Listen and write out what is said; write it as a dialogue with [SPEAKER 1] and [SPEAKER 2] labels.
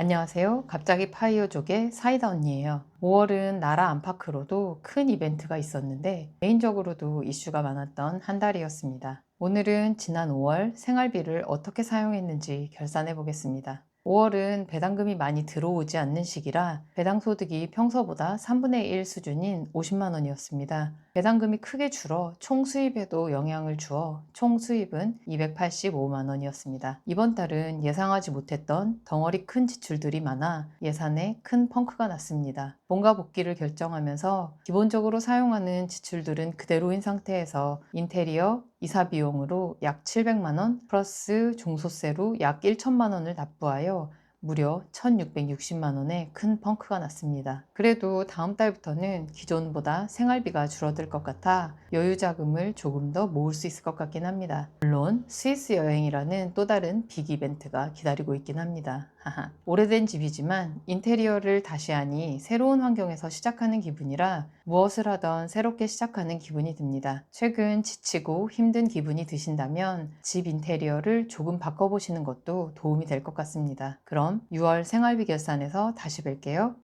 [SPEAKER 1] 안녕하세요. 갑자기 파이어족의 사이다 언니예요. 5월은 나라 안팎으로도 큰 이벤트가 있었는데 개인적으로도 이슈가 많았던 한 달이었습니다. 오늘은 지난 5월 생활비를 어떻게 사용했는지 결산해 보겠습니다. 5월은 배당금이 많이 들어오지 않는 시기라 배당 소득이 평소보다 3분의 1 수준인 50만 원이었습니다. 배당금이 크게 줄어 총 수입에도 영향을 주어 총 수입은 285만 원이었습니다. 이번 달은 예상하지 못했던 덩어리 큰 지출들이 많아 예산에 큰 펑크가 났습니다. 본가 복귀를 결정하면서 기본적으로 사용하는 지출들은 그대로인 상태에서 인테리어, 이사 비용으로 약 700만 원 플러스 종소세로 약 1천만 원을 납부하여 yo 무려 1660만 원의 큰 펑크가 났습니다. 그래도 다음 달부터는 기존보다 생활비가 줄어들 것 같아 여유 자금을 조금 더 모을 수 있을 것 같긴 합니다. 물론 스위스 여행이라는 또 다른 빅 이벤트가 기다리고 있긴 합니다. 오래된 집이지만 인테리어를 다시 하니 새로운 환경에서 시작하는 기분이라 무엇을 하던 새롭게 시작하는 기분이 듭니다. 최근 지치고 힘든 기분이 드신다면 집 인테리어를 조금 바꿔보시는 것도 도움이 될 것 같습니다. 그럼 6월 생활비 결산에서 다시 뵐게요.